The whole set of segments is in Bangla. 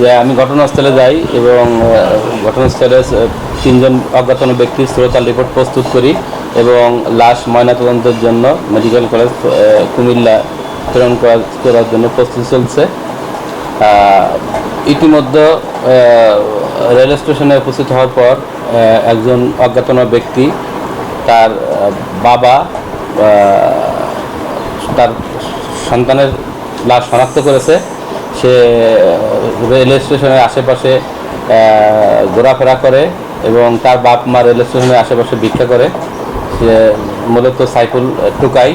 যে আমি ঘটনাস্থলে যাই এবং ঘটনাস্থলে তিনজন অজ্ঞাতন ব্যক্তির শ্রোতাল রিপোর্ট প্রস্তুত করি এবং লাশ ময়নাতদন্তের জন্য মেডিকেল কলেজ কুমিল্লা প্রেরণ করা করার জন্য প্রস্তুতি চলছে। ইতিমধ্যে রেল স্টেশনে উপস্থিত হওয়ার পর একজন অজ্ঞাতনা ব্যক্তি তার বাবা তার সন্তানের লাশ শনাক্ত করেছে। সে রেল স্টেশনের আশেপাশে ঘোরাফেরা করে এবং তার বাপ মা রেল স্টেশনের আশেপাশে ভিক্ষা করে, সে মূলত সাইফুল টুকাই।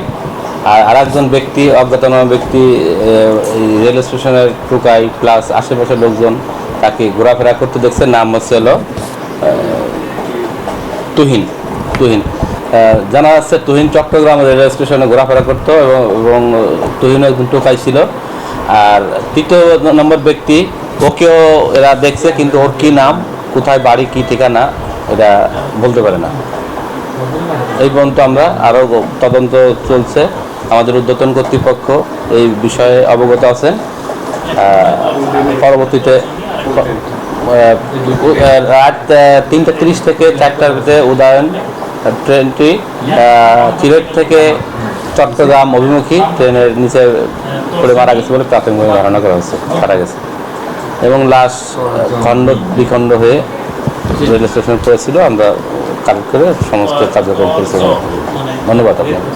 আর আরেকজন ব্যক্তি, অজ্ঞাতনামা ব্যক্তি রেল স্টেশনের টুকাই প্লাস আশেপাশের লোকজন তাকে ঘোরাফেরা করতে দেখছে। নাম হচ্ছে হলো তুহিন তুহিন। জানা যাচ্ছে তুহিন চট্টগ্রাম রেলওয়ে স্টেশনে ঘোরাফেরা করতো এবং এবং তুহিন একজন টোকাই ছিল। আর তৃতীয় নম্বর ব্যক্তি, ওকেও এরা দেখছে, কিন্তু ওর কি নাম, কোথায় বাড়ি, কি ঠিকানা, এটা বলতে পারে না। এই পর্যন্ত আমরা আরও তদন্ত চলছে। আমাদের উদ্যতন কর্তৃপক্ষ এই বিষয়ে অবগত আছেন পরবর্তীতে রাত তিনটা তিরিশ থেকে চারটার ভিতরে উদয়ন, ট্রেনটি সিলেট থেকে চট্টগ্রাম অভিমুখী ট্রেনের নিচে পড়ে মারা গেছে বলে প্রাথমিকভাবে ধারণা করা হয়েছে, মারা গেছে। এবং লাশ খণ্ড বিখণ্ড হয়ে রেল স্টেশনে পড়েছিল। আমরা কাল করে সমস্ত কার্যক্রম করেছি ধন্যবাদ আপনাকে।